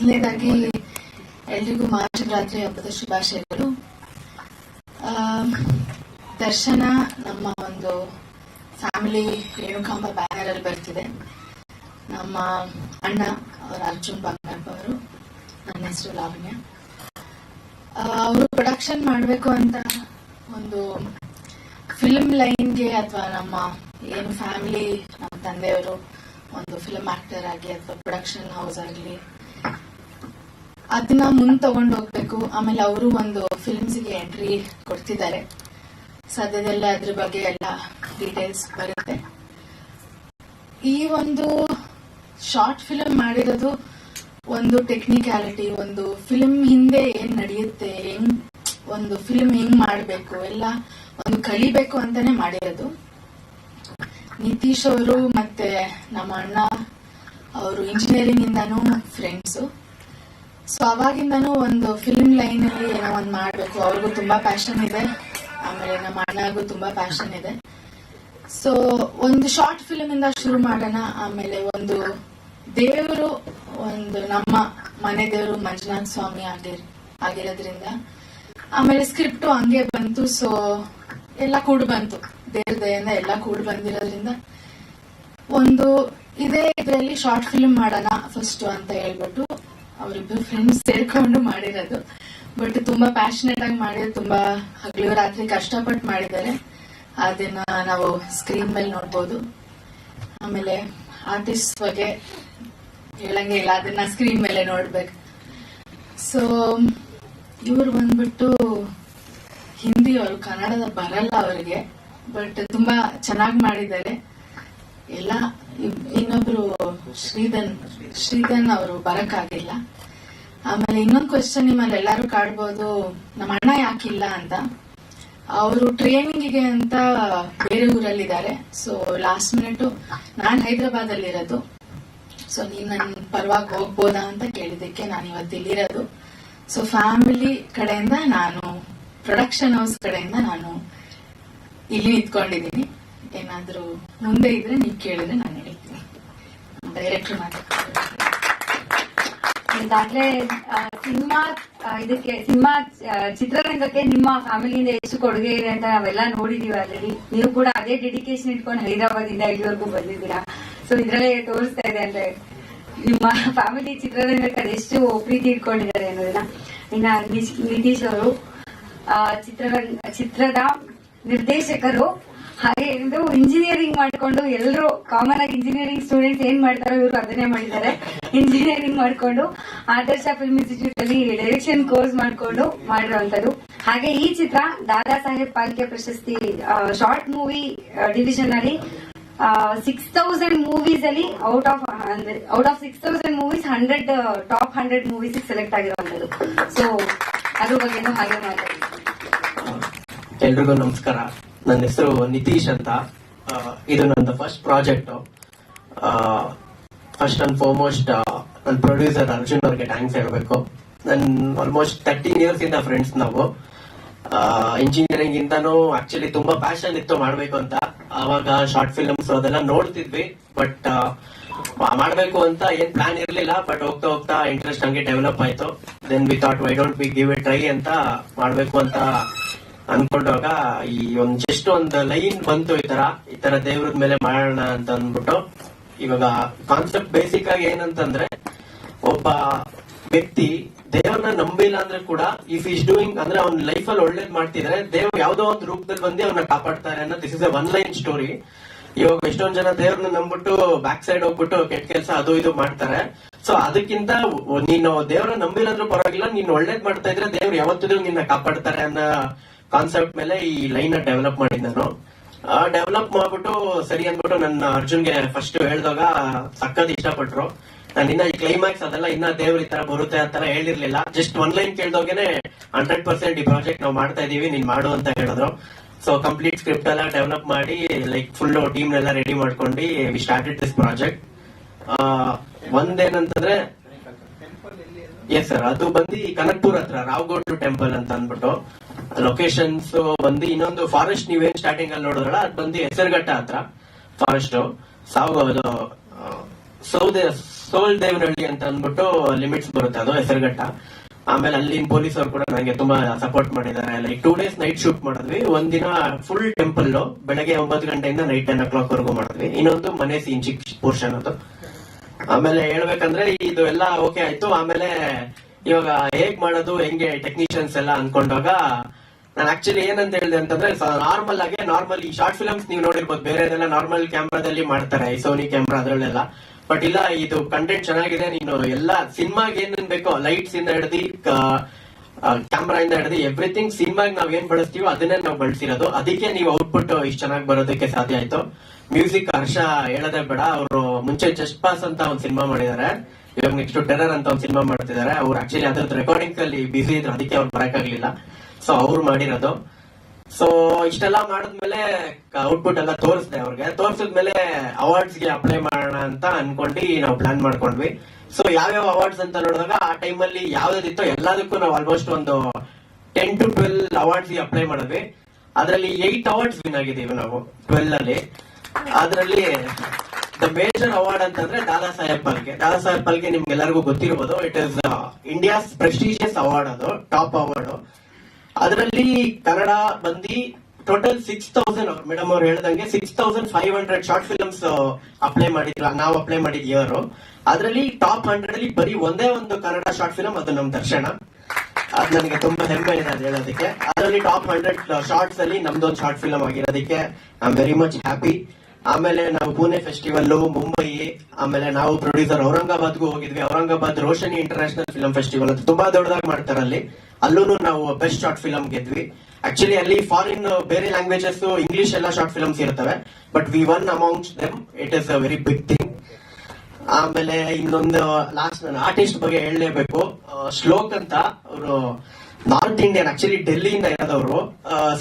ಮೊದಲನೇದಾಗಿ ಎಲ್ರಿಗೂ ಮಹಾಶಿವರಾತ್ರಿ ಹಬ್ಬದ ಶುಭಾಶಯಗಳು. ದರ್ಶನ ನಮ್ಮ ಒಂದು ಫ್ಯಾಮಿಲಿ ರೇಣುಕಾಂಬ ಬ್ಯಾನರ್ ಅಲ್ಲಿ ಬರ್ತಿದೆ. ನಮ್ಮ ಅಣ್ಣ ಅವರ ಅರ್ಜುನ್ ಬಂಗಾರಪ್ಪ ಅವರು, ನನ್ನ ಹೆಸರು ಲಾವಣ್ಯ. ಅವರು ಪ್ರೊಡಕ್ಷನ್ ಮಾಡಬೇಕು ಅಂತ ಒಂದು ಫಿಲ್ಮ್ ಲೈನ್ಗೆ ಅಥವಾ ನಮ್ಮ ಏನು ಫ್ಯಾಮಿಲಿ ನಮ್ಮ ತಂದೆಯವರು ಒಂದು ಫಿಲ್ಮ್ ಆಕ್ಟರ್ ಆಗಿ ಅಥವಾ ಪ್ರೊಡಕ್ಷನ್ ಹೌಸ್ ಆಗಲಿ ಅದನ್ನ ಮುಂದ್ ತಗೊಂಡು ಹೋಗ್ಬೇಕು. ಆಮೇಲೆ ಅವರು ಒಂದು ಫಿಲ್ಮ್ಸ್ಗೆ ಎಂಟ್ರಿ ಕೊಡ್ತಿದ್ದಾರೆ. ಸದ್ಯದಲ್ಲೇ ಅದ್ರ ಬಗ್ಗೆ ಎಲ್ಲ ಡೀಟೇಲ್ಸ್ ಬರುತ್ತೆ. ಈ ಒಂದು ಶಾರ್ಟ್ ಫಿಲಮ್ ಮಾಡಿರೋದು ಒಂದು ಟೆಕ್ನಿಕ್ಯಾಲಿಟಿ ಒಂದು ಫಿಲ್ಮ್ ಹಿಂದೆ ಏನ್ ನಡೆಯುತ್ತೆ ಹೆಂಗ್ ಒಂದು ಫಿಲ್ಮ್ ಹೆಂಗ್ ಮಾಡ್ಬೇಕು, ಎಲ್ಲ ಒಂದು ಕಲಿಬೇಕು ಅಂತಾನೆ ಮಾಡಿರೋದು. ನಿತೀಶ್ ಅವರು ಮತ್ತೆ ನಮ್ಮ ಅಣ್ಣ ಅವರು ಇಂಜಿನಿಯರಿಂಗ್ ಇಂದಾನು ಫ್ರೆಂಡ್ಸು ಸೊ ಅವಾಗಿಂದನೂ ಒಂದು ಫಿಲ್ಮ್ ಲೈನ್ ಅಲ್ಲಿ ಏನೋ ಒಂದು ಮಾಡ್ಬೇಕು. ಅವ್ರಿಗೂ ತುಂಬಾ ಪ್ಯಾಷನ್ ಇದೆ. ಆಮೇಲೆ ನಮ್ಮ ಅಣ್ಣಗೂ ತುಂಬಾ ಪ್ಯಾಷನ್ ಇದೆ. ಸೊ ಒಂದು ಶಾರ್ಟ್ ಫಿಲ್ಮ್ ಇಂದ ಶುರು ಮಾಡೋಣ. ಆಮೇಲೆ ಒಂದು ದೇವರು, ಒಂದು ನಮ್ಮ ಮನೆ ದೇವರು ಮಂಜುನಾಥ್ ಸ್ವಾಮಿ ಆಗಿರ್ ಆಗಿರೋದ್ರಿಂದ. ಆಮೇಲೆ ಸ್ಕ್ರಿಪ್ಟು ಹಂಗೆ ಬಂತು. ಸೊ ಎಲ್ಲ ಕೂಡ ಬಂತು. ದೇವ್ರ ದಯಿಂದ ಎಲ್ಲ ಕೂಡ ಬಂದಿರೋದ್ರಿಂದ. ಒಂದು ಇದೇ ಇದರಲ್ಲಿ ಶಾರ್ಟ್ ಫಿಲ್ಮ್ ಮಾಡೋಣ ಫಸ್ಟ್ ಅಂತ ಹೇಳ್ಬಿಟ್ಟು ಅವರಿಬ್ಬರು ಫ್ರೆಂಡ್ಸ್ ಸೇರ್ಕೊಂಡು ಮಾಡಿರೋದು. ಬಟ್ ತುಂಬಾ ಪ್ಯಾಷನೇಟ್ ಆಗಿ ಮಾಡಿ ತುಂಬಾ ಹಗಲು ರಾತ್ರಿ ಕಷ್ಟಪಟ್ಟು ಮಾಡಿದ್ದಾರೆ. ಅದನ್ನ ನಾವು ಸ್ಕ್ರೀನ್ ಮೇಲೆ ನೋಡ್ಬೋದು. ಆಮೇಲೆ ಆರ್ಟಿಸ್ಟ್ ಬಗ್ಗೆ ಹೇಳಂಗೆ ಇಲ್ಲ, ಅದನ್ನ ಸ್ಕ್ರೀನ್ ಮೇಲೆ ನೋಡ್ಬೇಕು. ಸೊ ಇವರು ಬಂದ್ಬಿಟ್ಟು ಹಿಂದಿ ಅವರು ಕನ್ನಡದ ಬರಲ್ಲ ಅವರಿಗೆ. ಬಟ್ ತುಂಬಾ ಚೆನ್ನಾಗಿ ಮಾಡಿದ್ದಾರೆ. ಎಲ್ಲ ಇನ್ನೊಬ್ರು ಶ್ರೀಧನ್ ಶ್ರೀಧನ್ ಅವರು ಬರಕ್ಕಾಗಿಲ್ಲ. ಆಮೇಲೆ ಇನ್ನೊಂದು ಕ್ವೆಶನ್ ನಿಮ್ಮಲ್ಲಿ ಎಲ್ಲರೂ ಕಾಡ್ಬೋದು, ನಮ್ಮ ಅಣ್ಣ ಯಾಕಿಲ್ಲ ಅಂತ. ಅವರು ಟ್ರೈನಿಂಗಿಗೆ ಅಂತ ಬೇರೆ ಊರಲ್ಲಿದ್ದಾರೆ. ಸೊ ಲಾಸ್ಟ್ ಮಿನಿಟ್ ನಾನು ಹೈದರಾಬಾದ್ ಅಲ್ಲಿ ಇರೋದು ಸೊ ನೀನ್ ನನ್ನ ಪರವಾಗಿ ಹೋಗ್ಬೋದಾ ಅಂತ ಕೇಳಿದಕ್ಕೆ ನಾನು ಇವತ್ತು ಇಲ್ಲಿರೋದು. ಸೊ ಫ್ಯಾಮಿಲಿ ಕಡೆಯಿಂದ ನಾನು ಪ್ರೊಡಕ್ಷನ್ ಹೌಸ್ ಕಡೆಯಿಂದ ನಾನು ಇಲ್ಲಿ ನಿಂತ್ಕೊಂಡಿದ್ದೀನಿ. ಏನಾದ್ರೂ ಮುಂದೆ ಇದ್ರೆ ನೀವು ಕೇಳಿದ್ರೆ ನಾನು ಹೇಳ್ತೀನಿ. ಡೈರೆಕ್ಟರ್ ಇದಾಗ್ಲೇ ಸಿನಿಮಾ ಇದಕ್ಕೆ, ಸಿನಿಮಾ ಚಿತ್ರರಂಗಕ್ಕೆ ನಿಮ್ಮ ಫ್ಯಾಮಿಲಿಯಿಂದ ಎಷ್ಟು ಕೊಡುಗೆ ಇದೆ ಅಂತ ನಾವೆಲ್ಲ ನೋಡಿದೀವಿ ಆಲ್ರೆಡಿ. ನೀವು ಕೂಡ ಅದೇ ಡೆಡಿಕೇಶನ್ ಇಟ್ಕೊಂಡು ಹೈದರಾಬಾದ್ ಇಂದ ಇಲ್ಲಿವರೆಗೂ ಬಂದಿದ್ದೀರಾ? ಸೊ ಇದ್ರಲ್ಲೇ ತೋರಿಸ್ತಾ ಇದೆ ಅಂದ್ರೆ ನಿಮ್ಮ ಫ್ಯಾಮಿಲಿ ಚಿತ್ರರಂಗಕ್ಕೆ ಅದೆಷ್ಟು ಪ್ರೀತಿ ಇಟ್ಕೊಂಡಿದ್ದಾರೆ ಅನ್ನೋದನ್ನ. ಇನ್ನ ನಿತೀಶ್ ಅವರು ಚಿತ್ರರಂಗ, ಚಿತ್ರದ ನಿರ್ದೇಶಕರು ಹಾಗೆ ಇದು ಇಂಜಿನಿಯರಿಂಗ್ ಮಾಡ್ಕೊಂಡು ಎಲ್ಲರೂ ಕಾಮನ್ ಆಗಿ ಇಂಜಿನಿಯರಿಂಗ್ ಸ್ಟೂಡೆಂಟ್ಸ್ ಏನ್ ಮಾಡ್ತಾರೋ ಇವರು ಅದನ್ನೇ ಮಾಡಿದ್ದಾರೆ ಇಂಜಿನಿಯರಿಂಗ್ ಮಾಡ್ಕೊಂಡು ಆದರ್ಶ ಫಿಲ್ಮ್ ಇನ್ಸ್ಟಿಟ್ಯೂಟ್ ಅಲ್ಲಿ ಡೈರೆಕ್ಷನ್ ಕೋರ್ಸ್ ಮಾಡ್ಕೊಂಡು ಮಾಡಿರುವಂತದ್ದು ಹಾಗೆ ಈ ಚಿತ್ರ ದಾದಾ ಸಾಹೇಬ್ ಪಾಲ್ಕೆ ಪ್ರಶಸ್ತಿ ಶಾರ್ಟ್ ಮೂವಿ ಡಿವಿಷನ್ ಅಲ್ಲಿ ಸಿಕ್ಸ್ ತೌಸಂಡ್ ಮೂವೀಸ್ ಅಲ್ಲಿ out of out of six thousand movies hundred top hundred movies select ಆಗಿರುವಂತದ್ದು ಸೊ ಅದ್ರ ಬಗ್ಗೆನೂ ಹಾಗೆ ಮಾತಾಡ್ತೀವಿ ಎಲ್ರಿಗೂ ನಮಸ್ಕಾರ. ನನ್ನ ಹೆಸರು ನಿತೀಶ್ ಅಂತ. ಇದು ನನ್ನ first project first and foremost ನನ್ನ ಪ್ರೊಡ್ಯೂಸರ್ ಅರ್ಜುನ್ ಅವ್ರಿಗೆ ಥ್ಯಾಂಕ್ಸ್ ಹೇಳಬೇಕು. ನನ್ನ ಆಲ್ಮೋಸ್ಟ್ ತರ್ಟೀನ್ ಇಯರ್ಸ್ ಇಂದ ಫ್ರೆಂಡ್ಸ್ ನಾವು. ಇಂಜಿನಿಯರಿಂಗ್ ಇಂದಾನು ಆಕ್ಚುಲಿ ತುಂಬಾ ಪ್ಯಾಷನ್ ಇತ್ತು ಮಾಡ್ಬೇಕು ಅಂತ. ಅವಾಗ ಶಾರ್ಟ್ ಫಿಲ್ಮ್ಸ್ ಅದೆಲ್ಲ ನೋಡ್ತಿದ್ವಿ ಬಟ್ ಮಾಡಬೇಕು ಅಂತ ಏನ್ ಪ್ಲಾನ್ ಇರ್ಲಿಲ್ಲ ಬಟ್ ಹೋಗ್ತಾ ಹೋಗ್ತಾ ಇಂಟ್ರೆಸ್ಟ್ ಹಂಗೆ ಡೆವಲಪ್ ಆಯ್ತು. Then we thought why don't we give a try ಅಂತ ಮಾಡಬೇಕು ಅಂತ ಅನ್ಕೊಂಡಾಗ ಈ ಒಂದ್ ಜಸ್ಟ್ ಒಂದ್ ಲೈನ್ ಬಂತು ಈ ತರ. ಈ ತರ ದೇವ್ರದ ಮೇಲೆ ಮಾಡೋಣ ಅಂತ ಅಂದ್ಬಿಟ್ಟು. ಇವಾಗ ಕಾನ್ಸೆಪ್ಟ್ ಬೇಸಿಕ್ ಆಗಿ ಏನಂತಂದ್ರೆ, ಒಬ್ಬ ವ್ಯಕ್ತಿ ದೇವ್ರನ್ನ ನಂಬಿಲ್ಲ ಅಂದ್ರೆ ಕೂಡ ಇಫ್ ಈಸ್ ಡೂಯಿಂಗ್ ಅಂದ್ರೆ ಅವ್ನ ಲೈಫ್ ಅಲ್ಲಿ ಒಳ್ಳೇದ್ ಮಾಡ್ತಿದ್ರೆ ದೇವ್ರು ಯಾವ್ದೋ ಒಂದು ರೂಪದಲ್ಲಿ ಬಂದು ಅವ್ನ ಕಾಪಾಡ್ತಾರೆ ಅನ್ನೋ this is a one line story ಇವಾಗ ಎಷ್ಟೊಂದ್ ಜನ ದೇವ್ರನ್ನ ನಂಬಿಟ್ಟು ಬ್ಯಾಕ್ ಸೈಡ್ ಹೋಗ್ಬಿಟ್ಟು ಕೆಟ್ಟ ಕೆಲಸ ಅದು ಇದು ಮಾಡ್ತಾರೆ. ಸೊ ಅದಕ್ಕಿಂತ ನೀನು ದೇವ್ರನ್ನ ನಂಬಿಲ್ಲ ಅಂದ್ರೂ ಪರವಾಗಿಲ್ಲ, ನೀನ್ ಒಳ್ಳೇದ್ ಮಾಡ್ತಾ ಇದ್ರೆ ದೇವ್ರು ಯಾವತ್ತಿದ್ರು ನಿನ್ನ ಕಾಪಾಡ್ತಾರೆ ಅನ್ನೋ ಕಾನ್ಸೆಪ್ಟ್ ಮೇಲೆ ಈ ಲೈನ್ ಡೆವಲಪ್ ಮಾಡಿದ್ ನಾನು. ಡೆವಲಪ್ ಮಾಡ್ಬಿಟ್ಟು ಸರಿ ಅಂದ್ಬಿಟ್ಟು ನನ್ನ ಅರ್ಜುನ್ಗೆ ಫಸ್ಟ್ ಹೇಳಿದಾಗ ಸಕ್ಕತ್ ಇಷ್ಟಪಟ್ರು. ನಾನು ಇನ್ನ ಈ ಕ್ಲೈಮ್ಯಾಕ್ಸ್ ಅದೆಲ್ಲ ಇನ್ನ ದೇವ್ರ ತರ ಬರುತ್ತೆ ಅಂತ ಹೇಳಿರ್ಲಿಲ್ಲ. ಜಸ್ಟ್ ಒನ್ ಲೈನ್ ಕೇಳ್ದೋಗೇನೆ ಹಂಡ್ರೆಡ್ ಪರ್ಸೆಂಟ್ ಈ ಪ್ರಾಜೆಕ್ಟ್ ನಾವು ಮಾಡ್ತಾ ಇದೀವಿ, ನೀನ್ ಮಾಡು ಅಂತ ಹೇಳಿದ್ರು. ಸೊ ಕಂಪ್ಲೀಟ್ ಸ್ಕ್ರಿಪ್ಟ್ ಎಲ್ಲ ಡೆವಲಪ್ ಮಾಡಿ ಲೈಕ್ ಫುಲ್ ಟೀಮ್ ಎಲ್ಲ ರೆಡಿ ಮಾಡ್ಕೊಂಡು ವಿ ಸ್ಟಾರ್ಟೆಡ್ ದಿಸ್ ಪ್ರಾಜೆಕ್ಟ್ ಒಂದೇನಂತಂದ್ರೆ ಎಸ್ ಸರ್ ಅದು ಬಂದು ಕನಕ್ಪುರ್ ಹತ್ರ ರಾವ್ಗೋಡ್ಲು ಟೆಂಪಲ್ ಅಂತ ಅಂದ್ಬಿಟ್ಟು. ಲೊಕೇಶನ್ಸ್ ಬಂದು ಇನ್ನೊಂದು ಫಾರೆಸ್ಟ್ ನೀವೇನ್ ಸ್ಟಾರ್ಟಿಂಗ್ ಅಲ್ಲಿ ನೋಡಿದ್ರಲ್ಲ, ಅದು ಬಂದು ಹೆಸರ್ಘಟ್ಟ ಹತ್ರ ಫಾರೆಸ್ಟ್ ಸಾವು ಅದು ಸೌದೆ, ಸೋಲ್ ದೇವನಹಳ್ಳಿ ಅಂತ ಅಂದ್ಬಿಟ್ಟು ಲಿಮಿಟ್ಸ್ ಬರುತ್ತೆ ಅದು, ಹೆಸರ್ಘಟ್ಟ. ಆಮೇಲೆ ಅಲ್ಲಿನ ಅವರು ಕೂಡ ನನಗೆ ತುಂಬಾ ಸಪೋರ್ಟ್ ಮಾಡಿದ್ದಾರೆ. Like two days night shoot ಮಾಡಿದ್ವಿ. ಒಂದಿನ ಫುಲ್ ಟೆಂಪಲ್ ಬೆಳಗ್ಗೆ ಒಂಬತ್ತು ಗಂಟೆಯಿಂದ ನೈಟ್ ಟೆನ್ ಓ ಕ್ಲಾಕ್ ವರೆಗೂ ಮಾಡಿದ್ವಿ. ಇನ್ನೊಂದು ಮನೆ ಸೀನ್ ಚಿಕ್ ಪೋರ್ಷನ್ ಅದು ಆಮೇಲೆ ಹೇಳ್ಬೇಕಂದ್ರೆ ಇದು ಎಲ್ಲ ಓಕೆ ಆಯ್ತು. ಆಮೇಲೆ ಇವಾಗ ಹೇಗ್ ಮಾಡೋದು, ಹೆಂಗೆ ಟೆಕ್ನಿಷಿಯನ್ಸ್ ಎಲ್ಲ ಅನ್ಕೊಂಡಾಗ ನಾನು ಆಕ್ಚುಲಿ ಏನಂತ ಹೇಳಿದೆ ಅಂತಂದ್ರೆ ನಾರ್ಮಲ್ ಆಗಿ ನಾರ್ಮಲ್ ಈ ಶಾರ್ಟ್ ಫಿಲ್ಮ್ಸ್ ನೀವು ನೋಡಿರ್ಬೋದು. ಬೇರೆದೆಲ್ಲ ನಾರ್ಮಲ್ ಕ್ಯಾಮ್ರಾದಲ್ಲಿ ಮಾಡ್ತಾರೆ ಸೋನಿ ಕ್ಯಾಮ್ರಾ ಅದ್ರಲ್ಲೆಲ್ಲ. ಬಟ್ ಇಲ್ಲ, ಇದು ಕಂಟೆಂಟ್ ಚೆನ್ನಾಗಿದೆ, ನೀನು ಎಲ್ಲ ಸಿನಿಮಾಗೆ ಏನೇನ್ ಬೇಕೋ ಲೈಟ್ಸ್ ಇಂದ ಹಿಡ್ದು ಕ್ಯಾಮ್ರಾ ಇಂದ ಹಿಡ್ದು ಎವ್ರಿಥಿಂಗ್ ಸಿನಿಮಾಗೆ ನಾವ್ ಏನ್ ಬಳಸ್ತೀವೋ ಅದನ್ನೇ ನಾವು ಬಳಸಿರೋದು. ಅದಕ್ಕೆ ನೀವು ಔಟ್ಪುಟ್ ಇಷ್ಟು ಚೆನ್ನಾಗಿ ಬರೋದಕ್ಕೆ ಸಾಧ್ಯ ಆಯ್ತು. ಮ್ಯೂಸಿಕ್ ಹರ್ಷ ಹೇಳೋದೇ ಬೇಡ. ಅವರು ಮುಂಚೆ ಜಸ್ಟ್ ಪಾಸ್ ಅಂತ ಒಂದು ಸಿನಿಮಾ ಮಾಡಿದ್ದಾರೆ ಇವಾಗ ನೆಕ್ಸ್ಟ್ ಟೆರರ್ ಅಂತ ಒಂದು ಸಿನಿಮಾ ಮಾಡ್ತಿದ್ದಾರೆ ಅವ್ರು ಆಕ್ಚುಲಿ ಅದ್ರದ್ದು ರೆಕಾರ್ಡಿಂಗ್ ಅಲ್ಲಿ ಬಿಸಿ ಇದ್ರು, ಅದಕ್ಕೆ ಅವ್ರು ಬರಕ್ಕಾಗ್ಲಿಲ್ಲ. ಸೊ ಅವ್ರು ಮಾಡಿರೋದು. ಸೊ ಇಷ್ಟೆಲ್ಲ ಮಾಡಿದ್ಮೇಲೆ ಔಟ್ಪುಟ್ ಎಲ್ಲ ತೋರಿಸ್ದೆ ಅವ್ರಿಗೆ. ತೋರಿಸಿದ್ಮೇಲೆ ಅವಾರ್ಡ್ಸ್ಗೆ ಅಪ್ಲೈ ಮಾಡೋಣ ಅಂತ ಅನ್ಕೊಂಡು ನಾವು ಪ್ಲಾನ್ ಮಾಡ್ಕೊಂಡ್ವಿ. ಸೊ ಯಾವ್ಯಾವ ಅವಾರ್ಡ್ಸ್ ಅಂತ ನೋಡಿದಾಗ ಆ ಟೈಮಲ್ಲಿ ಯಾವ್ದಿತ್ತು ಎಲ್ಲದಕ್ಕೂ ನಾವು ಆಲ್ಮೋಸ್ಟ್ ಒಂದು ಟೆನ್ ಟು ಟ್ವೆಲ್ ಅವಾರ್ಡ್ಸ್ಗೆ ಅಪ್ಲೈ ಮಾಡಿದ್ವಿ. ಅದರಲ್ಲಿ ಏಟ್ ಅವಾರ್ಡ್ಸ್ ವಿನ್ ಆಗಿದ್ದೀವಿ ನಾವು ಟ್ವೆಲ್ ಅಲ್ಲಿ. ಅದರಲ್ಲಿ ದ ಮೇಜರ್ ಅವಾರ್ಡ್ ಅಂತಂದ್ರೆ ದಾದಾ ಸಾಹೇಬ್ ಪಾಲ್ಗೆ ದಾದಾ ಸಾಹೇಬ್ ಪಾಲ್ಗೆ ನಿಮ್ಗೆಲ್ಲರಿಗೂ ಗೊತ್ತಿರಬಹುದು it is India's prestigious award ಅದು ಟಾಪ್ ಅವಾರ್ಡ್ ಅದರಲ್ಲಿ ಕನ್ನಡ ಬಂದಿ ಟೋಟಲ್ ಸಿಕ್ಸ್ ತೌಸಂಡ್ ಮೇಡಮ್ ಅವ್ರು ಹೇಳ್ದಂಗೆ six thousand five hundred short films apply ಮಾಡಿದ್ರು. ನಾವು ಅಪ್ಲೈ ಮಾಡಿದ್ ಇಯರ್ ಅದರಲ್ಲಿ ಟಾಪ್ ಹಂಡ್ರೆಡ್ ಅಲ್ಲಿ ಬರೀ ಒಂದೇ ಒಂದು ಕನ್ನಡ ಶಾರ್ಟ್ ಫಿಲ್ಮ್ ಅದು ನಮ್ ದರ್ಶನ. ಅದು ನನಗೆ ತುಂಬಾ ಹೆಮ್ಮೆ ಇದೆ ಅದು ಹೇಳೋದಕ್ಕೆ. ಅದರಲ್ಲಿ ಟಾಪ್ ಹಂಡ್ರೆಡ್ ಶಾರ್ಟ್ಸ್ ಅಲ್ಲಿ ನಮ್ದೊಂದು short film ಆಗಿರೋದಕ್ಕೆ. I am very much happy ಆಮೇಲೆ ನಾವು ಪುಣೆ ಫೆಸ್ಟಿವಲ್ ಮುಂಬೈ, ಆಮೇಲೆ ನಾವು ಪ್ರೊಡ್ಯೂಸರ್ ಔರಂಗಾಬಾದ್ಗೂ ಹೋಗಿದ್ವಿ. Aurangabad Roshni international film festival ಅಂತ ತುಂಬಾ ದೊಡ್ಡದಾಗಿ ಮಾಡ್ತಾರೆ ಅಲ್ಲಿ. ಅಲ್ಲೂ ನಾವು ಬೆಸ್ಟ್ ಶಾರ್ಟ್ ಫಿಲ್ಮ್ ಗೆದ್ವಿ. ಆಕ್ಚುಲಿ ಅಲ್ಲಿ ಫಾರಿನ್ ಬೇರೆ ಲ್ಯಾಂಗ್ವೇಜಸ್ ಇಂಗ್ಲಿಷ್ ಎಲ್ಲ ಶಾರ್ಟ್ ಫಿಲ್ಮ್ಸ್ ಇರ್ತವೆ but we won amount them it is a very big thing ಆಮೇಲೆ ಇನ್ನೊಂದು ಲಾಸ್ಟ್ ನಾನು ಆರ್ಟಿಸ್ಟ್ ಬಗ್ಗೆ ಹೇಳಲೇಬೇಕು. ಶ್ಲೋಕ್ ಅಂತ ಅವರು ನಾರ್ತ್ ಇಂಡಿಯನ್ ಆಕ್ಚುಲಿ ಡೆಲ್ಲಿಯಿಂದ ಇರೋದವರು.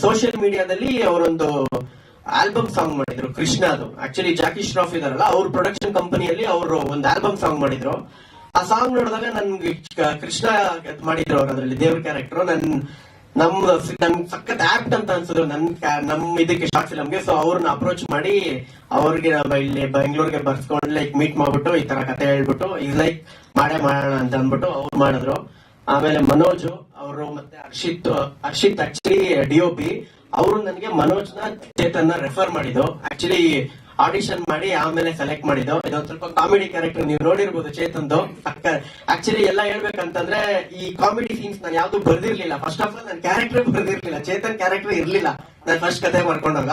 ಸೋಷಿಯಲ್ ಮೀಡಿಯಾದಲ್ಲಿ ಅವರೊಂದು ಆಲ್ಬಮ್ ಸಾಂಗ್ ಮಾಡಿದ್ರು ಕೃಷ್ಣ ಅದು ಆಕ್ಚುಲಿ ಜಾಕಿ ಶ್ರಾಫ್ ಇದಾರಲ್ಲ, ಅವ್ರ ಪ್ರೊಡಕ್ಷನ್ ಕಂಪನಿಯಲ್ಲಿ ಅವರು ಒಂದು ಆಲ್ಬಮ್ ಸಾಂಗ್ ಮಾಡಿದ್ರು. ಆ ಸಾಂಗ್ ನೋಡಿದಾಗ ನನ್ಗೆ ಕೃಷ್ಣ ಮಾಡಿದ್ರು ಅವ್ರು ಅದರಲ್ಲಿ, ದೇವ್ರ ಕ್ಯಾರೆಕ್ಟರ್ ನನ್, ನಮ್ ನನ್ ಸಖತ್ ಆಪ್ಟ್ ಅಂತ ಅನ್ಸಿದ್ರು ನನ್ ನಮ್ ಇದಕ್ಕೆ ಶಾರ್ಟ್ ಫಿಲಮ್ಗೆ ಸೊ ಅವ್ರನ್ನ ಅಪ್ರೋಚ್ ಮಾಡಿ, ಅವ್ರಿಗೆ ಇಲ್ಲಿ ಬೆಂಗಳೂರಿಗೆ ಬರ್ಸ್ಕೊಂಡು ಲೈಕ್ ಮೀಟ್ ಮಾಡ್ಬಿಟ್ಟು, ಈ ತರ ಕತೆ ಹೇಳ್ಬಿಟ್ಟು ಇದು ಲೈಕ್ ಮಾಡೇ ಮಾಡೋಣ ಅಂತ ಅಂದ್ಬಿಟ್ಟು ಅವ್ರು ಮಾಡಿದ್ರು. ಆಮೇಲೆ ಮನೋಜ್, ಅವರು ಮತ್ತೆ ಹರ್ಷಿತ್ ಹರ್ಷಿತ್ ಆಕ್ಚುಲಿ ಡಿ ಅವರು ನನಗೆ ಮನೋಜ್ನ ಚೇತನ್ ರೆಫರ್ ಮಾಡಿದ್ದು. ಆಕ್ಚುಲಿ ಆಡಿಷನ್ ಮಾಡಿ ಆಮೇಲೆ ಸೆಲೆಕ್ಟ್ ಮಾಡಿದ್ದು. ಇದೊಂದು ಸ್ವಲ್ಪ ಕಾಮಿಡಿ ಕ್ಯಾರೆಕ್ಟರ್ ನೀವು ನೋಡಿರ್ಬೋದು ಚೇತನ್ದು. ಆಕ್ಚುಲಿ ಎಲ್ಲ ಹೇಳ್ಬೇಕಂತಂದ್ರೆ ಈ ಕಾಮಿಡಿ ಸೀನ್ಸ್ ನಾನು ಯಾವ್ದು ಬರ್ದಿರ್ಲಿಲ್ಲ. ಫಸ್ಟ್ ಆಫ್ ಆಲ್ ನನ್ನ ಕ್ಯಾರೆಕ್ಟರ್ ಬರ್ದಿರ್ಲಿಲ್ಲ. ಚೇತನ್ ಕ್ಯಾರೆಕ್ಟರ್ ಇರ್ಲಿಲ್ಲ. ನಾನು ಫಸ್ಟ್ ಕತೆ ಮಾಡ್ಕೊಂಡಾಗ.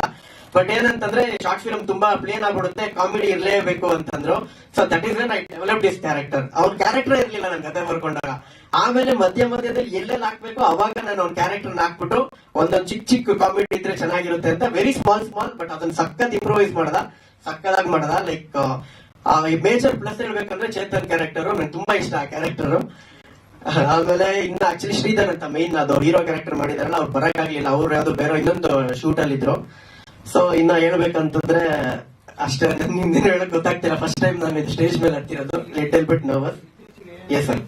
ಬಟ್ ಏನಂತಂದ್ರೆ ಶಾರ್ಟ್ ಫಿಲ್ಮ್ ತುಂಬಾ ಪ್ಲೇನ್ ಆಗ್ಬಿಡುತ್ತೆ ಕಾಮಿಡಿ ಇರಲೇಬೇಕು ಅಂತಂದ್ರು. So that is I develop this character ಅವ್ರ ಕ್ಯಾರೆಕ್ಟರ್ ಇರ್ಲಿಲ್ಲ ನನ್ ಕತೆ ಬರ್ಕೊಂಡಾಗ. ಆಮೇಲೆ ಮಧ್ಯ ಮಧ್ಯದಲ್ಲಿ ಎಲ್ಲೆಲ್ಲಿ ಹಾಕ್ಬೇಕು ಅವಾಗ ನಾನು ಅವ್ನ ಕ್ಯಾರೆಕ್ಟರ್ ಹಾಕ್ಬಿಟ್ಟು ಒಂದೊಂದು ಚಿಕ್ಕ ಚಿಕ್ಕ ಕಾಮಿಡಿ ಇದ್ರೆ ಚೆನ್ನಾಗಿರುತ್ತೆ ಅಂತ ವೆರಿ ಸ್ಮಾಲ್ ಸ್ಮಾಲ್ ಬಟ್ ಅದನ್ನ ಸಖತ್ ಇಂಪ್ರೂವೈಸ್ ಮಾಡದ. ಸಕ್ಕದಾಗಿ ಮಾಡದ. ಲೈಕ್ ಮೇಜರ್ ಪ್ಲಸ್ ಹೇಳ್ಬೇಕಂದ್ರೆ ಚೇತನ್ ಕ್ಯಾರೆಕ್ಟರ್ ನಂಗೆ ತುಂಬಾ ಇಷ್ಟ ಆ ಕ್ಯಾರೆಕ್ಟರ್ ಆಮೇಲೆ ಇನ್ನ ಆಕ್ಚುಲಿ ಶ್ರೀಧರ್ ಅಂತ ಮೈನ್ ಅದು ಹೀರೋ ಕ್ಯಾರೆಕ್ಟರ್ ಮಾಡಿದಾರಲ್ಲ, ಅವ್ರು ಬರಕ್ಕಾಗ್ಲಿಲ್ಲ. ಅವ್ರು ಯಾವ್ದು ಬೇರೆ ಇನ್ನೊಂದು ಶೂಟ್ ಅಲ್ಲಿ ಇದ್ರು ಸೊ ಇನ್ನ ಹೇಳ್ಬೇಕಂತಂದ್ರೆ, ಅಷ್ಟೇ ನಿಮ್ದು ಹೇಳಕ್ ಗೊತ್ತಾಗ್ತಿಲ್ಲ. ಫಸ್ಟ್ ಟೈಮ್ ನಾನು ಇದು ಸ್ಟೇಜ್ ಮೇಲೆ ಹತ್ತಿರೋದು little bit nervous yes sir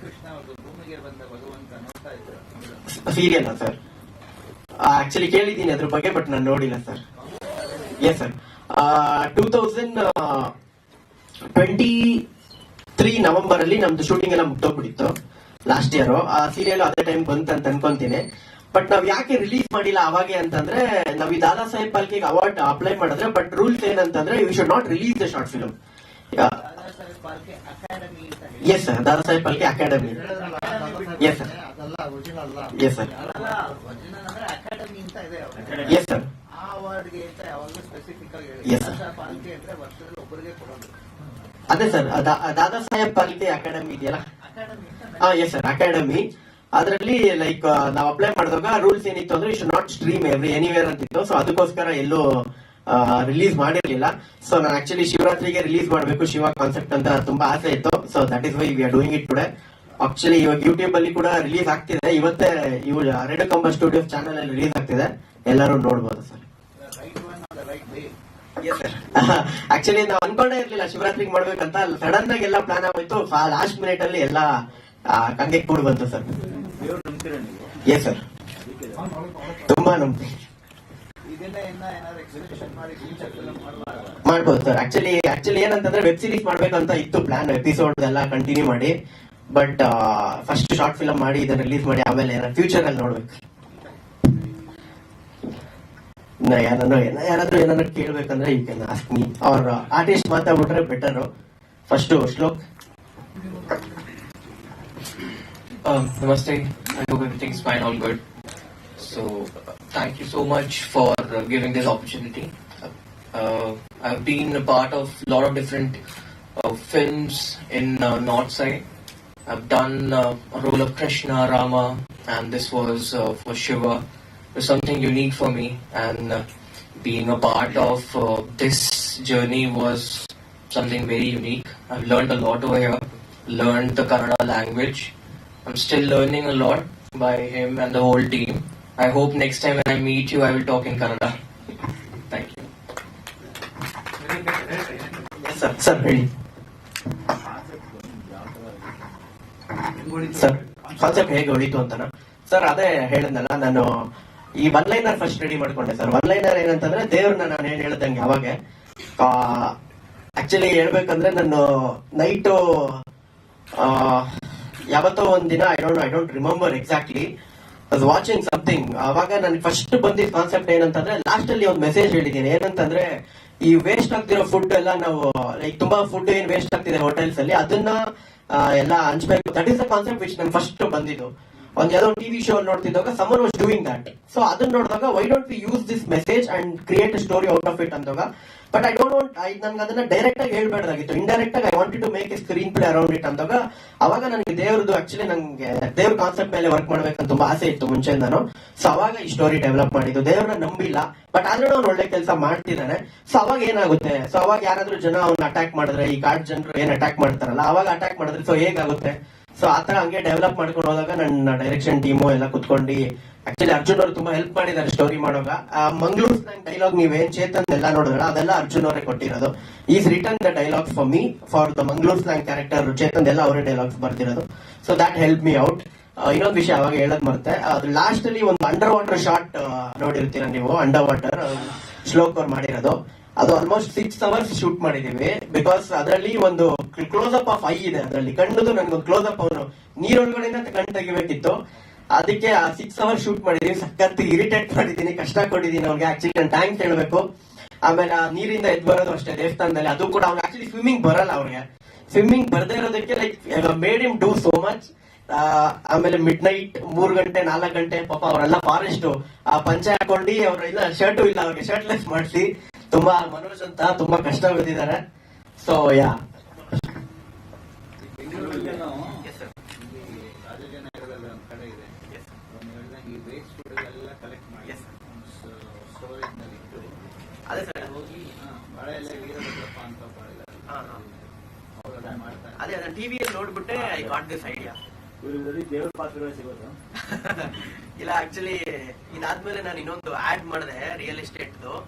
serial sir actually ಕೇಳಿದ್ದೀನಿ ಅದ್ರ ಬಗ್ಗೆ ಬಟ್ ನಾನು ನೋಡಿಲ್ಲ sir yes sir two thousand twenty three November ಅಲ್ಲಿ ನಮ್ದು ಶೂಟಿಂಗ್ ಎಲ್ಲ ಮುಗ್ದೋಗ್ಬಿಟ್ಟಿತ್ತು. ಲಾಸ್ಟ್ ಇಯರ್ ಆ ಸೀರಿಯಲ್ ಅದೇ ಟೈಮ್ ಬಂತ ಅಂತ ಅನ್ಕೊಂತೀನಿ. ಬಟ್ ನಾವ್ ಯಾಕೆ ರಿಲೀಸ್ ಮಾಡಿಲ್ಲ ಅವಾಗೆ ಅಂತಂದ್ರೆ ನಾವ್ ಈ ದಾದಾ ಸಾಹೇಬ್ ಪಾಲ್ಕಿ ಅವಾರ್ಡ್ ಅಪ್ಲೈ ಮಾಡಿದ್ರೆ ಬಟ್ ರೂಲ್ಸ್ ಏನಂತಂದ್ರೆ you should not release the short film yes sir Dada Saheb Phalke academy yes sir ಅದಲ್ಲ sir yes sir yes sir ಅದೇ ಸರ್ ದಾದಾ ಸಾಹೇಬ್ ಪಾಲ್ಕೆ ಅಕಾಡೆಮಿ ಇದೆಯಲ್ಲ? ಹಾ ಎಸ್ ಸರ್ ಅಕಾಡೆಮಿ ಅದರಲ್ಲಿ ಲೈಕ್ ನಾವು ಅಪ್ಲೈ ಮಾಡಿದಾಗ rules ಏನಿತ್ತು ಅಂದ್ರೆ should not stream every anywhere ಅಂತಿತ್ತು ಸೊ ಅದಕ್ಕೋಸ್ಕರ ಎಲ್ಲೂ ರಿಲೀಸ್ ಮಾಡಿರ್ಲಿಲ್ಲ. ಸೊ ನಾನು ಆಕ್ಚುಲಿ ಶಿವರಾತ್ರಿಗೆ ರಿಲೀಸ್ ಮಾಡಬೇಕು, ಶಿವ ಕಾನ್ಸೆಪ್ಟ್ ಅಂತ ತುಂಬಾ ಆಸೆ ಇತ್ತು. So that is why we are doing it today actually ಇವಾಗ ಯೂಟ್ಯೂಬ್ ಅಲ್ಲಿ ಕೂಡ ರಿಲೀಸ್ ಆಗ್ತಿದೆ. ಇವತ್ತೇ ಇವು ರೆಡ್ ಕಂಬ ಸ್ಟುಡಿಯೋಸ್ ಚಾನಲ್ ಅಲ್ಲಿ ರಿಲೀಸ್ ಆಗ್ತಿದೆ. ಎಲ್ಲರೂ ನೋಡ್ಬೋದು ಸರ್. ಆಕ್ಚುಲಿ ನಾವು ಅನ್ಕೊಂಡೇ ಇರ್ಲಿಲ್ಲ ಶಿವರಾತ್ರಿಗೆ ಮಾಡ್ಬೇಕಂತ. ಸಡನ್ ಆಗಿ ಎಲ್ಲ ಪ್ಲಾನ್ ಆಗೋಯ್ತು. ಲಾಸ್ಟ್ ಮಿನಿಟ್ ಅಲ್ಲಿ ಎಲ್ಲ ಕಂಗೆ ಕೂಡ್ ಬಂತು ಸರ್. ಎಸ್ ಸರ್ ತುಂಬಾ ಮಾಡಬಾರ್ದು ಮಾಡ್ಬೋದು ಸರ್ ಆಕ್ಚುಲಿ ಆಕ್ಚುಲಿ ಏನಂತಂದ್ರೆ ವೆಬ್ ಸೀರೀಸ್ ಮಾಡ್ಬೇಕಂತ ಇತ್ತು ಪ್ಲಾನ್ ಎಪಿಸೋಡ್ ಎಲ್ಲ ಕಂಟಿನ್ಯೂ ಮಾಡಿ. ಬಟ್ ಫಸ್ಟ್ ಶಾರ್ಟ್ ಫಿಲಮ್ ಮಾಡಿ ಇದನ್ನ ರಿಲೀಸ್ ಮಾಡಿ ಆಮೇಲೆ ಫ್ಯೂಚರ್ ಅಲ್ಲಿ ನೋಡ್ಬೇಕು. ಯಾರನ್ನೋ ಏನೋ ಯಾರಾದ್ರೂ ಏನಾದ್ರು ಕೇಳ್ಬೇಕಂದ್ರೆ ಯು ಕ್ಯಾನ್ ಆಸ್ಕ್ ಮೀ ಅವ್ರ artist ಮಾತಾಡ್ಬಿಟ್ರೆ better first Shlok. Um, namaste. I hope everything's fine, all good. So, uh, thank you so much for uh, giving this opportunity. Uh, I've been a part of a lot of different uh, films in uh, North Side. I've done uh, a role of Krishna, Rama, and this was uh, for Shiva. It was something unique for me, and being a part of this journey was something very unique. I've learned a lot over here, learned the Kannada language. I'm still learning a lot by him and the whole team. I hope next time when I meet you, I will talk in Kannada. Thank you. Sir sir ಹೇಳಿ sir concept ಹೇಗೆ ಹೊಡಿತು ಅಂತನ sir ಅದೇ ಹೇಳಿದ್ನಲ್ಲ ನಾನು ಈ one liner first ready ಮಾಡ್ಕೊಂಡೆ sir one liner ಏನಂತಂದ್ರೆ ದೇವ್ರನ್ನ ನಾನು ಏನ್ ಹೇಳ್ದಂಗೆ ಅವಾಗ ಆಕ್ಚುಲಿ ಹೇಳ್ಬೇಕಂದ್ರೆ ನಾನು ನೈಟು ಯಾವತ್ತೋ ಒಂದಿನ I don't I don't remember exactly watching something ಅವಾಗ ನನಗೆ ಫಸ್ಟ್ ಬಂದಿದ್ದ ಕಾನ್ಸೆಪ್ಟ್ ಏನಂತಂದ್ರೆ ಲಾಸ್ಟ್ ಅಲ್ಲಿ ಒಂದು ಮೆಸೇಜ್ ಹೇಳಿದ್ದೀನಿ. ಏನಂತಂದ್ರೆ, ಈ ವೇಸ್ಟ್ ಆಗ್ತಿರೋ ಫುಡ್ ಎಲ್ಲ ನಾವು ಲೈಕ್ ತುಂಬಾ ಫುಡ್ ಏನ್ ವೇಸ್ಟ್ ಆಗ್ತಿದೆ ಹೋಟೆಲ್ಸ್ ಅಲ್ಲಿ, ಅದನ್ನ ಎಲ್ಲ ಹಂಚ್ಬೇಕು. That is the concept which ನನ್ ಫಸ್ಟ್ ಬಂದಿದ್ದು. ಒಂದ್ ಯಾವ್ದೋ TV show ನೋಡ್ತಿದ್ದಾಗ someone was doing that so ಅದನ್ನ ನೋಡಿದಾಗ why don't we use this message and create story out of it ಅಂದಾಗ but I don't want I ನನ್ಗೆ ಅದನ್ನ ಡೈರೆಕ್ಟ್ ಆಗಿ ಹೇಳ್ಬಾರ್ದಾಗಿತ್ತು ಇಂಡೈರೆಕ್ಟ್ ಆಗಿ I wanted to make a screenplay around it ಅಂದಾಗ, ಅವಾಗ ನನಗೆ ದೇವ್ರದ್ದು ಆಕ್ಚುಲಿ ನಂಗೆ ದೇವ್ರ ಕಾನ್ಸೆಪ್ಟ್ ಮೇಲೆ ವರ್ಕ್ ಮಾಡ್ಬೇಕಂತ ತುಂಬಾ ಆಸೆ ಇತ್ತು ಮುಂಚೆ ನಾನು ಸೊ ಅವಾಗ ಈ ಸ್ಟೋರಿ ಡೆವಲಪ್ ಮಾಡಿದ್ದು. ದೇವ್ರನ್ನ ನಂಬಿಲ್ಲ. ಬಟ್ ಆದ್ರೂ ಅವ್ನು ಒಳ್ಳೆ ಕೆಲಸ ಮಾಡ್ತಿದ್ದಾನೆ ಸೊ ಅವಾಗ ಏನಾಗುತ್ತೆ? ಸೊ ಅವಾಗ ಯಾರಾದ್ರೂ ಜನ ಅವ್ನ ಅಟ್ಯಾಕ್ ಮಾಡಿದ್ರೆ, ಈ ಗಾಡ್ ಜನರು ಏನ್ ಅಟ್ಯಾಕ್ ಮಾಡ್ತಾರಲ್ಲ, ಅವಾಗ ಅಟ್ಯಾಕ್ ಮಾಡಿದ್ರೆ ಸೊ ಹೇಗಾಗುತ್ತೆ? ಸೊ ಆತರ ಹಂಗೆ ಡೆವಲಪ್ ಮಾಡ್ಕೊಂಡು ಹೋದಾಗ ನನ್ನ ಡೈರೆಕ್ಷನ್ ಟೀಮು ಎಲ್ಲ ಕುತ್ಕೊಂಡು ಆಕ್ಚುಲಿ ಅರ್ಜುನ್ ಅವರು ತುಂಬಾ ಹೆಲ್ಪ್ ಮಾಡಿದ್ದಾರೆ ಸ್ಟೋರಿ ಮಾಡುವಾಗ. ಮಂಗಳೂರು ಡೈಲಾಗ್ ನೀವೇನ್ ಚೇತನ್ ಎಲ್ಲ ನೋಡಿದ್ರ ಅದೆಲ್ಲ ಅರ್ಜುನ್ ಅವರೇ ಕೊಟ್ಟಿರೋದು. Is return the dialogue for me for the Mangalore slang character Chetan ಎಲ್ಲ ಅವರೇ dialogues ಬರ್ತಿರೋದು so that help me out ಇನ್ನೊಂದು ವಿಷಯ ಅವಾಗ ಹೇಳಕ್ ಮರ್ತೆ. ಅದು ಲಾಸ್ಟ್ ಅಲ್ಲಿ ಒಂದು ಅಂಡರ್ ವಾಟರ್ ಶಾಟ್ ನೋಡಿರ್ತೀರ ನೀವು? ಅಂಡರ್ ವಾಟರ್ ಶ್ಲೋಕ್ ಅವ್ರು ಮಾಡಿರೋದು. ಅದು ಆಲ್ಮೋಸ್ಟ್ ಸಿಕ್ಸ್ ಅವರ್ಸ್ ಶೂಟ್ ಮಾಡಿದೀವಿ. ಬಿಕಾಸ್ ಅದರಲ್ಲಿ ಒಂದು ಕ್ಲೋಸ್ ಅಪ್ ಆಫ್ ಐ ಇದೆ ಅದರಲ್ಲಿ. ಕಣ್ಣದು ನನ್ಗೊಂದು ಕ್ಲೋಸ್ ಅಪ್ ಅವರು ನೀರೊಳಗಡೆಯಿಂದ ಕಣ್ ತೆಗಿಬೇಕಿತ್ತು. ಅದಕ್ಕೆ ಆ ಸಿಕ್ಸ್ ಅವರ್ಸ್ ಶೂಟ್ ಮಾಡಿದೀವಿ. ಸಖತ್ ಇರಿಟೇಟ್ ಮಾಡಿದೀನಿ, ಕಷ್ಟ ಕೊಟ್ಟಿದ್ದೀನಿ ಅವ್ರಿಗೆ ಆಕ್ಚುಲಿ ನಾನು ಟ್ಯಾಂಕ್ ಹೇಳಬೇಕು. ಆಮೇಲೆ ಆ ನೀರಿಂದ ಎದ್ ಬರೋದು ಅಷ್ಟೇ, ದೇವಸ್ಥಾನದಲ್ಲಿ. ಅದು ಕೂಡ ಅವ್ರು ಆಕ್ಚುಲಿ ಸ್ವಿಮ್ಮಿಂಗ್ ಬರಲ್ಲ ಅವ್ರಿಗೆ ಸ್ವಿಮ್ಮಿಂಗ್ ಬರ್ದೇ ಇರೋದಕ್ಕೆ like made him do so much ಆಮೇಲೆ ಮಿಡ್ ನೈಟ್ ಮೂರ್ ಗಂಟೆ, ನಾಲ್ಕು ಗಂಟೆ, ಪಾಪ ಅವರೆಲ್ಲ ಫಾರೆಸ್ಟ್ ಆ, ಪಂಚೆ ಹಾಕೊಂಡು, ಅವರೆಲ್ಲ ಶರ್ಟು ಇಲ್ಲ, ಅವ್ರಿಗೆ ಶರ್ಟ್ಲೆಸ್ ಮಾಡಿಸಿ. ತುಂಬಾ ಮನೋಜ್ ಅಂತ ತುಂಬಾ ಕಷ್ಟ ಬಿದ್ದಿದ್ದಾರೆ ಸೊ ಯಾ ಅದೇ ಅದನ್ನ ಟಿವಿಯಲ್ಲಿ ನೋಡ್ಬಿಟ್ಟೆ ಐ ಗಾಟ್ ದಿಸ್ ಐಡಿಯಾ ಇಲ್ಲ ಆಕ್ಚುಲಿ ಇದಾದ ನಾನು ಇನ್ನೊಂದು ಆಡ್ ಮಾಡಿದೆ ರಿಯಲ್ ಎಸ್ಟೇಟ್ ಅದು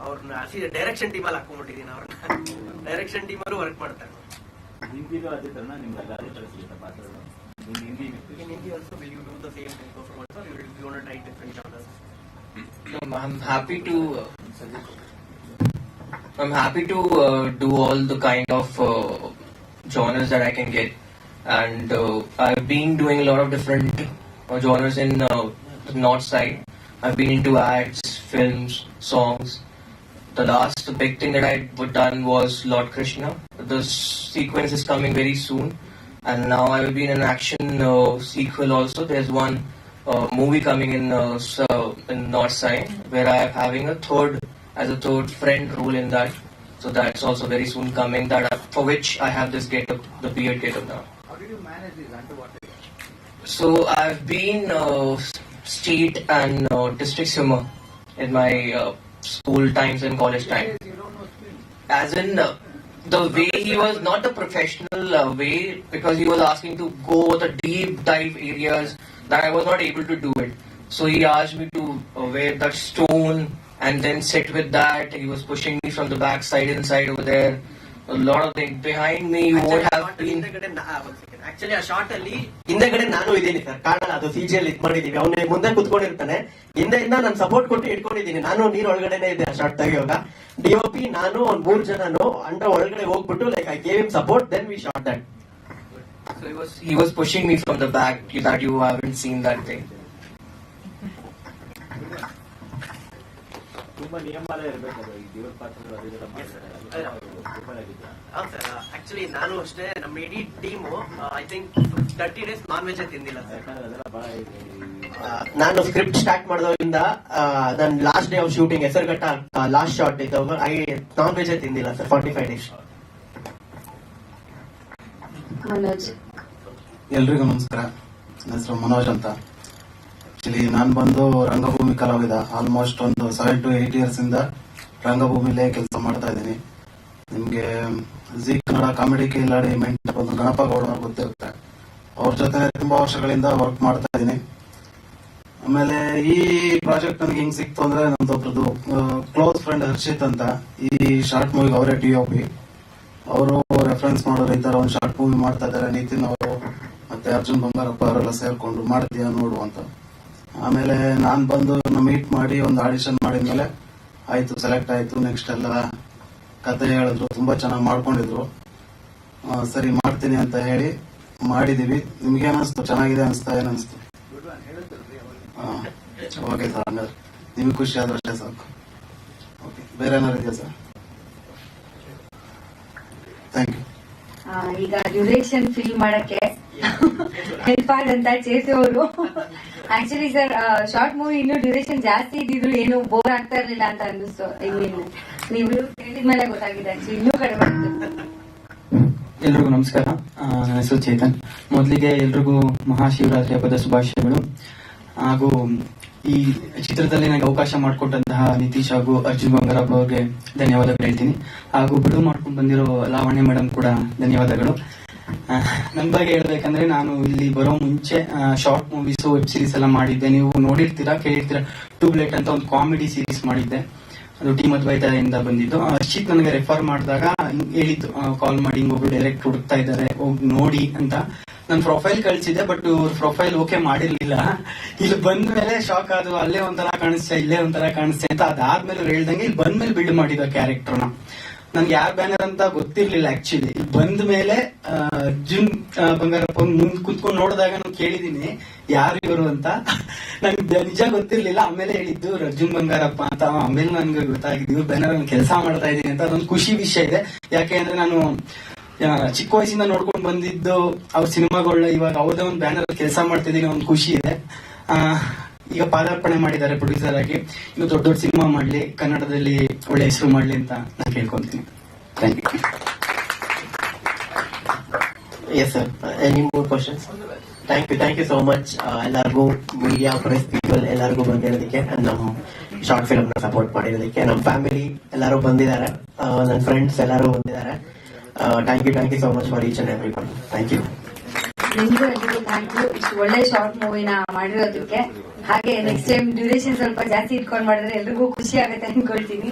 ಅವ್ರನ್ನ ಅವರ ಡೈರೆಕ್ಷನ್ ಟೀಮ್ ಅಲ್ಲಿ ಹಾಕೊಂಡ ಅವ್ರನ್ನ ಡೈರೆಕ್ಷನ್ ಟೀಮ್ ಅಲ್ಲಿ ವರ್ಕ್ ಮಾಡ್ತಾರೆ. ನಿಮ್ಮ I am happy to am happy to kind of genres dat i can and uh, I've been doing a lot of different uh, genres in uh, the north side. I've been into ads, films, songs. The last big thing that I've done was Lord Krishna. The sequence is coming very soon, and now I will be in an action uh, sequel also. There's one uh, movie coming in uh, in North Side where I am having a third as a third friend role in that. So that's also very soon coming. That for which I have this get up, the beard get up now. Did you manage these underwater? So I've been uh, state and uh, district swimmer in my uh, school times and college time. You don't know swim. As in uh, the way he was not the professional uh, way because he was asking to go the deep dive areas that I was not able to do it. So he asked me to uh, wear that stone and then sit with that. He was pushing me from the back side inside over there. A lot of things behind me. You won't have been. Actually ಆ short ಅಲ್ಲಿ ಹಿಂದೆಗಡೆ ನಾನು ಇದ್ದೀನಿ sir. ಕಾಣಲ್ಲ ಅದು CG ಅಲ್ಲಿ ಇದ್ ಮಾಡಿದೀವಿ. ಅವನೇ ಮುಂದೆ ಕುತ್ಕೊಂಡಿರ್ತಾನೆ. ಹಿಂದೆಯಿಂದ ನಾನು ಸಪೋರ್ಟ್ ಕೊಟ್ಟು ಇಟ್ಕೊಂಡಿದ್ದೀನಿ. ನಾನು ನೀರ್ ಒಳಗಡೆನೆ ಇದೆ ಆ ಶಾರ್ಟ್ ತೆಗೆಯುವಾಗ ಡಿಒಪಿ ನಾನು ಒಂದ್ ಮೂರ್ ಜನನು ಅಂಡ ಒಳಗಡೆ ಹೋಗ್ಬಿಟ್ಟು like I gave him support then we short that So he was he was pushing me from the back that you haven't seen that day. ತುಂಬಾ ನಿಯಮ ಇರಬೇಕು ಈ ದೇವ್ರ ಪಾತ್ರಗಳು ಆಕ್ಚುಲಿ ನಾನು ಅಷ್ಟೇ ನಮ್ಮ ಇಡೀ team I think thirty days non veg ತಿಂದಿಲ್ಲ ಸರ್ ನಾನು ಸ್ಕ್ರಿಪ್ಟ್ ಸ್ಟಾರ್ಟ್ ಮಾಡಿದ್ರಿಂದ ನನ್ನ last day of shooting Hesaraghatta last short ಇದ್ದ ಐ ನಾನ್ ವೆಜ್ ತಿಂದಿಲ್ಲ sir forty five days Manoj. ಎಲ್ರಿಗೂ ನಮಸ್ಕಾರ. ನನ್ನ ಹೆಸರು ಮನೋಜ್ ಅಂತ. ಆಕ್ಚುಲಿ ನಾನು ಬಂದು ರಂಗಭೂಮಿ ಕಲಾವಿದ. ಆಲ್ಮೋಸ್ಟ್ ಒಂದು ಸೆವೆನ್ ಟು ಏಟ್ ಇಯರ್ಸ್ ಇಂದ ರಂಗಭೂಮಿಲೇ ಕೆಲಸ ಮಾಡ್ತಾ ಇದ್ದೀನಿ. ನಿಮ್ಗೆ ಜಿ ಕನ್ನಡ ಕಾಮಿಡಿ ಕಿಲಾಡಿ ಮೆಂಟ್ ಒಂದು ಗಣಪ ಗೌಡ ಅವ್ರು ಗೊತ್ತಿರುತ್ತೆ ಅವ್ರ ಜೊತೆ ತುಂಬಾ ವರ್ಷಗಳಿಂದ ವರ್ಕ್ ಮಾಡ್ತಾ ಇದ್ದೀನಿ. ಆಮೇಲೆ ಈ ಪ್ರಾಜೆಕ್ಟ್ ನನಗೆ ಹೆಂಗ್ ಸಿಕ್ತು ಅಂದ್ರೆ ನಮ್ದೊಬ್ರದ್ದು ಕ್ಲೋಸ್ ಫ್ರೆಂಡ್ ಹರ್ಷಿತ್ ಅಂತ. ಈ ಶಾರ್ಟ್ ಮೂವಿಗೆ ಅವರೇ ಟಿ ಒ ಪಿ ಅವರು ರೆಫರೆನ್ಸ್ ಮಾಡೋರು ಈ ತರ ಒಂದು ಶಾರ್ಟ್ ಮೂವಿ ಮಾಡ್ತಾ ಇದ್ದಾರೆ, ನಿತಿನ್ ಅವರು ಮತ್ತೆ ಅರ್ಜುನ್ ಬಂಗಾರಪ್ಪ ಅವರೆಲ್ಲ ಸೇರ್ಕೊಂಡು ಮಾಡ್ತೀಯ ನೋಡು ಅಂತ. ಆಮೇಲೆ ನಾನು ಬಂದು ಮೀಟ್ ಮಾಡಿ, ಒಂದು ಆಡಿಷನ್ ಮಾಡಿದ್ಮೇಲೆ ಆಯ್ತು ಸೆಲೆಕ್ಟ್ ಆಯ್ತು ನೆಕ್ಸ್ಟ್ ಎಲ್ಲ ಕತೆ ಹೇಳಿದ್ರು, ತುಂಬಾ ಚೆನ್ನಾಗಿ ಮಾಡ್ಕೊಂಡಿದ್ರು. ಸರಿ, ಮಾಡ್ತೀನಿ ಅಂತ ಹೇಳಿ ಮಾಡಿದೀವಿ. ನಿಮ್ಗೆ ಅನಿಸ್ತು ಚೆನ್ನಾಗಿದೆ ಅನಿಸ್ತಾ ಏನಿಸ್ತು ಓಕೆ ಸರ್, ಹಂಗಾದ್ರೆ. ನಿಮ್ಗೆ ಖುಷಿ ಆದ್ರೆ ಸಾಕು. ಓಕೆ, ಬೇರೆ ಏನಾರು ಇದೆಯಾ ಸರ್? ಥ್ಯಾಂಕ್ ಯು ಈಗ ಡ್ಯೂರೇಷನ್ ಫಿಲ್ ಮಾಡಕ್ಕೆ ಹೆಲ್ಪ್ ಆದಂತ ಚೇಸಿ ಅವರು ಆಕ್ಚುಲಿ ಸರ್ ಶಾರ್ಟ್ ಮೂವಿ ಇನ್ನು ಡ್ಯೂರೇಷನ್ ಜಾಸ್ತಿ ಇದ್ದಿದ್ರು, ಏನು ಬೋರ್ ಆಗ್ತಾ ಇರ್ಲಿಲ್ಲ ಅಂತ ಅನ್ನಿಸ್ತು. ನೀವು? ಗೊತ್ತಾಗಿದೆ ಎಲ್ರಿಗೂ ನಮಸ್ಕಾರ. ನನ್ನ ಹೆಸರು ಚೇತನ್. ಮೊದಲಿಗೆ ಎಲ್ರಿಗೂ ಮಹಾಶಿವರಾತ್ರಿ ಹಬ್ಬದ ಶುಭಾಶಯಗಳು. ಹಾಗೂ ಈ ಚಿತ್ರದಲ್ಲಿ ನನಗೆ ಅವಕಾಶ ಮಾಡಿಕೊಟ್ಟಂತಹ ನಿತೀಶ್ ಹಾಗೂ ಅರ್ಜುನ್ ಬಂಗಾರಪ್ಪ ಅವರಿಗೆ ಧನ್ಯವಾದಗಳು ಹೇಳ್ತೀನಿ. ಹಾಗೂ ಬಿಡುವು ಮಾಡ್ಕೊಂಡು ಬಂದಿರೋ ಲಾವಣ್ಯ ಮೇಡಮ್ ಕೂಡ ಧನ್ಯವಾದಗಳು. ನನ್ನ ನನ್ ಬಗ್ಗೆ ಹೇಳ್ಬೇಕಂದ್ರೆ ನಾನು ಇಲ್ಲಿ ಬರೋ ಮುಂಚೆ ಶಾರ್ಟ್ ಮೂವೀಸ್ ವೆಬ್ ಸೀರೀಸ್ ಎಲ್ಲ ಮಾಡಿದ್ದೆ. ನೀವು ನೋಡಿರ್ತೀರಾ, ಕೇಳಿರ್ತೀರಾ? ಟ್ಯೂಬ್ಲೈಟ್ ಅಂತ ಒಂದು ಕಾಮಿಡಿ ಸೀರೀಸ್ ಮಾಡಿದ್ದೆ. ಅದು ಟೀಮ್ ಅದ್ವೈತದಿಂದ ಬಂದಿದ್ದು. ಆ, ಅರ್ಷಿತ್ ನನಗೆ ರೆಫರ್ ಮಾಡಿದಾಗ ಹೇಳಿದ್ದು ಕಾಲ್ ಮಾಡಿ ಹಿಂಗೊಬ್ರು ಡೈರೆಕ್ಟ್ ಹುಡುಕ್ತಾ ಇದ್ದಾರೆ ಹೋಗಿ ನೋಡಿ ಅಂತ. ನನ್ನ ಪ್ರೊಫೈಲ್ ಕಳ್ಸಿದೆ ಬಟ್ ಇವ್ರ ಪ್ರೊಫೈಲ್ ಓಕೆ ಮಾಡಿರ್ಲಿಲ್ಲ. ಇಲ್ಲಿ ಬಂದ ಮೇಲೆ ಶಾಕ್ ಅದು ಅಲ್ಲೇ ಒಂಥರ ಕಾಣಿಸ್ತಾ ಇಲ್ಲೇ ಒಂಥರ ಕಾಣಿಸ್ತಾ ಅಂತ ಅದಾದ್ಮೇಲೆ ಹೇಳ್ದಂಗೆ ಇಲ್ಲಿ ಬಂದ್ಮೇಲೆ ಬಿಲ್ಡ್ ಮಾಡಿದ ಕ್ಯಾರೆಕ್ಟರ್ನ ನನ್ಗೆ ಯಾರ ಬ್ಯಾನರ್ ಅಂತ ಗೊತ್ತಿರ್ಲಿಲ್ಲ ಆಕ್ಚುಲಿ ಬಂದ ಮೇಲೆ ಜಿಮ್ ಬಂಗಾರಪ್ಪ ಮುಂದೆ ಕುತ್ಕೊಂಡು ನೋಡಿದಾಗ ನಾನು ಕೇಳಿದೀನಿ, ಯಾರು ಇವರು ಅಂತ. ನನ್ಗೆ ನಿಜ ಗೊತ್ತಿರ್ಲಿಲ್ಲ, ಆಮೇಲೆ ಹೇಳಿದ್ದು ಜಿಮ್ ಬಂಗಾರಪ್ಪ ಅಂತ. ಆಮೇಲೆ ನನ್ಗೆ ಗೊತ್ತಾಗಿದ್ದು ಬ್ಯಾನರ್ ಕೆಲಸ ಮಾಡ್ತಾ ಇದ್ದೀನಿ ಅಂತ. ಅದೊಂದು ಖುಷಿ ವಿಷಯ ಇದೆ. ಯಾಕೆ ಅಂದ್ರೆ ನಾನು ಚಿಕ್ಕ ವಯಸ್ಸಿಂದ ನೋಡ್ಕೊಂಡು ಬಂದಿದ್ದು, ಅವ್ರ ಸಿನಿಮಾಗಳ ಇವಾಗ ಅವ್ರದೇ ಒಂದು ಬ್ಯಾನರ್ ಕೆಲಸ ಮಾಡ್ತಿದ್ದೀನಿ ಒಂದು ಖುಷಿ ಇದೆ. ಈಗ ಪಾದಾರ್ಪಣೆ ಮಾಡಿದ್ದಾರೆ ಪ್ರೊಡ್ಯೂಸರ್ ಆಗಿ. ಇನ್ನು ದೊಡ್ಡ ದೊಡ್ಡ ಸಿನಿಮಾ ಮಾಡ್ಲಿ, ಕನ್ನಡದಲ್ಲಿ ಒಳ್ಳೆ ಹೆಸರು ಮಾಡ್ಲಿ ಅಂತ ನಾನು ಕೇಳ್ಕೊಂತೀನಿ. Thank you yes sir any more questions thank you thank you so much ಎಲ್ಲರಿಗೂ ಮೀಡಿಯಾ ಪ್ರೆಸ್ ಪೀಪಲ್ ಎಲ್ಲರಿಗೂ ಬಂದಿರೋದಕ್ಕೆ ನಮ್ಮ ಶಾರ್ಟ್ ಫಿಲ್ಮ್ ಸಪೋರ್ಟ್ ಮಾಡಿರೋದಕ್ಕೆ. ನಮ್ಮ ಫ್ಯಾಮಿಲಿ ಎಲ್ಲರೂ ಬಂದಿದ್ದಾರೆ. ನನ್ನ ಫ್ರೆಂಡ್ಸ್ ಎಲ್ಲರೂ ಬಂದಿದ್ದಾರೆ. Thank you thank you so much for each and every thank you ನಿಮ್ಗೂ ಥ್ಯಾಂಕ್ ಯು ಇಷ್ಟು ಒಳ್ಳೆ ಶಾರ್ಟ್ ಮೂವಿನ ಮಾಡಿರೋದಕ್ಕೆ. ಹಾಗೆ ನೆಕ್ಸ್ಟ್ ಟೈಮ್ ಡ್ಯೂರೇಷನ್ ಸ್ವಲ್ಪ ಜಾಸ್ತಿ ಇಟ್ಕೊಂಡ್ ಮಾಡಿದ್ರೆ ಎಲ್ರಿಗೂ ಖುಷಿ ಆಗುತ್ತೆ ಅನ್ಕೊಳ್ತೀನಿ.